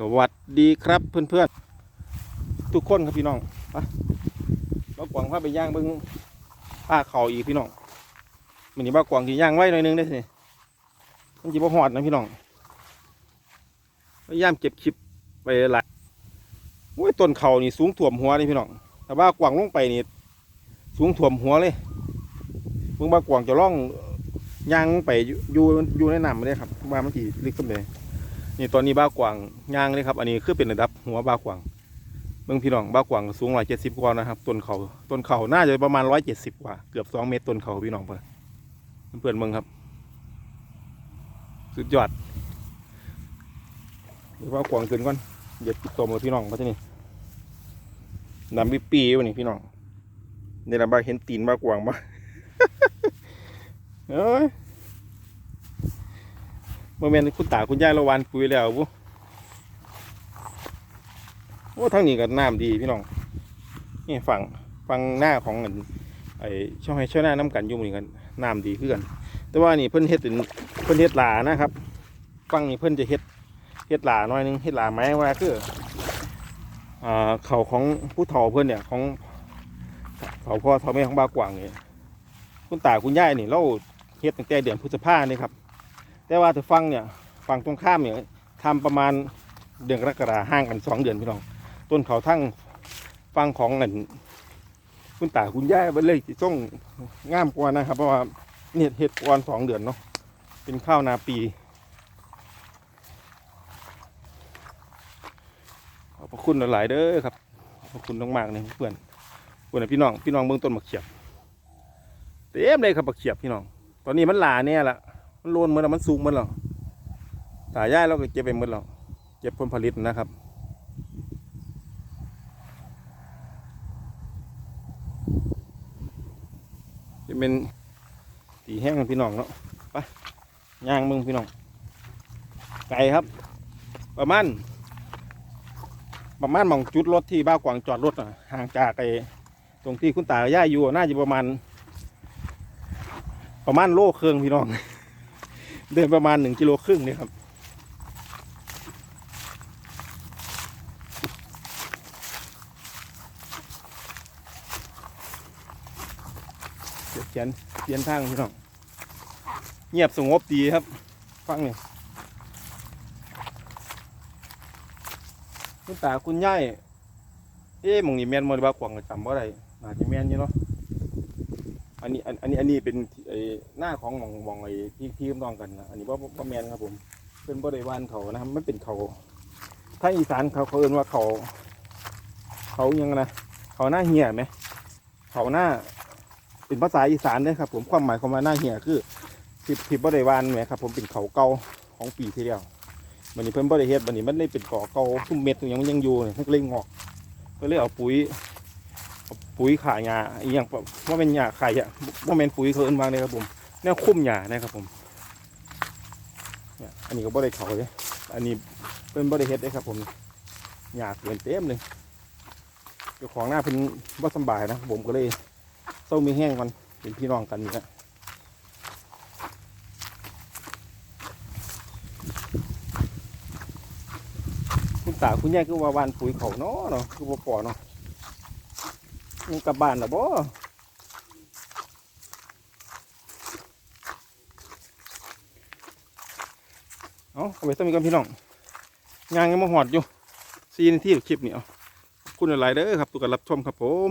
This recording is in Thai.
สวัสดีครับเพื่อนๆ ทุกคนครับพี่น้องไปบ้ากวางพาไปย่างเบิ้งผ้าเขาอีกพี่น้องมันนี่บ้ากวางที่ย่างไว้หน่อยนึงได้สิมันจีบหอดนะพี่น้องพยายามเก็บคลิปไปหลายโอ้ยต้นเขานี่สูงถ่วมหัวเลยพี่น้องแต่บ้ากวางลงไปนี่สูงถ่วมหัวเลยเบิ่งบ้ากวางจะล่องย่างลงไปอยู่อยู่อยู่ในน้ำไม่ได้ครับว่ามันจีลึกขึ้นไป นี่ตอนนี้บ้ากวางย่างเลยครับ อันนี้คือเป็นระดับหัวบ้ากวางเบื้องพี่น้องบ้ากวางสูงร้อยเจ็ดสิบกว่านะครับต้นเขาต้นเขาน่าจะประมาณร้อยเจ็ดสิบกว่าเกือบสองเมตรต้นเขาพี่น้องเพื่อนเพื่อนเมืองครับสุดยอดเดี๋ยวบ้ากวางขึ้นก่อนเหยียดติดตัวมือพี่น้องมาที่นี่ดำปีปีวันนี้พี่น้องนี่ละบ้าเห็นตีนบ้ากวางบ้าเอ้ย เมื่อแม่นคุณตาคุณยายระวานปุ๋ยแล้วบุโอ้ทั้งนี้ก็น้ำดีพี่น้องนี่ฝั่งฝั่งหน้าของอันไอ้ช่องให้ช่องหน้าน้ำกันยุ่งเหมือนกันน้ำดีขึ้นกัน แต่ว่านี่เพิ่นเฮ็ดเป็นเพิ่นเฮ็ดหลานะครับฝั่งนี้เพิ่นจะเฮ็ดเฮ็ดหลาหน่อยนึงเฮ็ดหลาไม้ว่าคืออ่าเขาของผู้เฒ่าเพิ่นเนี่ยของเขาพ่อเฒ่าแม่ของบากวางนี่คุณตาคุณยายนี่เราเฮ็ดตั้งแต่เดือนพฤษภาเนี่ยครับ แต่ว่าถ้าฟังเนี่ยฝั่งตรงข้ามเนี่ยทำประมาณเดือนกรกฎาห่างกันสองเดือนพี่น้อง ต้นเขาทั้งฟังของเงินคุณตาคุณย่าไปเลยส่งงามกว่านะครับ เพราะว่าเนี่ยเห็ดกวนสองเดือนเนาะเป็นข้าวนาปีขอบพระคุณหลายๆเด้อครับขอบพระคุณมากๆเลยเพื่อนเพื่อนพี่น้องพี่น้องเบื้องต้นมะเขียบเต็มเลยครับมะเขียบพี่น้อง ตอนนี้มันหลาเนี่ยแหละ มันโลนเหมือนมันสูงเหมือนเราตายายเราก็เก็บไปเหมือนเราเก็บผลผลิตนะครับจะเป็นตีแห้งพี่น้องเนาะไปย่างมึงพี่น้อง ไก่ครับ ประมาณประมาณมองจุดรถที่บ้ากวางจอดรถอะห่างจากไอ้ตรงที่คุณตาย่าอยู่น่าจะประมาณ ประมาณโลเครึ่งพี่น้อง เดินประมาณหนึ่งกิโลครึ่งนี่ครับ เขียนเขียนทางพี่น้อง เงียบสงบดีครับ ฟังนี่คุณตาคุณย่ายเอ๊ะมองนี่แมนมอลบากวางก็จำว่าอะไรน่าจะแมนอยู่เนาะ อันนี้อันอันนี้อันนี้เป็นไอ้หน้าของหมองหมองไอ้ที่ที่ต้องกันนะอันนี้ว่าว่าแมนครับผมเป็นบริวารเขานะครับไม่เป็นเขาถ้าอีสานเขาเขาเอ่นว่าเขา เขายังนะเขาหน้าเหี่ยไหมเขาหน้าเป็นภาษาอีสานเด้ครับ ผมความหมายของมาหน้าเหี่ยคือทิพทิพบริวารไหมครับ ผมเป็นเขาเก่าของปีที่แล้ววันนี้เพิ่นบริเฮ็ดวันนี้มันเลยเป็นก่อเก่าทุ่มเม็ดยังมันยังอยู่เนี่ยมันก็เลยงอก ก็เลยเอาปุ๋ย ปุ๋ยขายาอีกอย่างว่าเป็นหญ้าขายอะว่าเป็นปุ๋ยเขาเอิ้นมาเลยครับผมแนวคุ้มหญ้านะครับผมเนี่ยอันนี้ก็บริเขาเลยอันนี้เป็นบริเฮ็ดเลยครับผมหญ้าเกินเต็มเลยเจ้าของหน้าเป็นว่าสบายนะผมก็เลยเศร้ามีแห้งก่อนเป็นพี่น้องกันนี่แหละคุณตาคุณยายก็ว่าวานปุ๋ยเขาเนาะเนาะคือบ่ปอเนาะ ยังกลับบ้านแล้วบ่เอาเอาไปต้องมีกันพี่น้องงานยังมาหอดอยู่ซีนที่คลิปนี่เอาคุณอะไรเด้อครับตุกการรับชมครับผม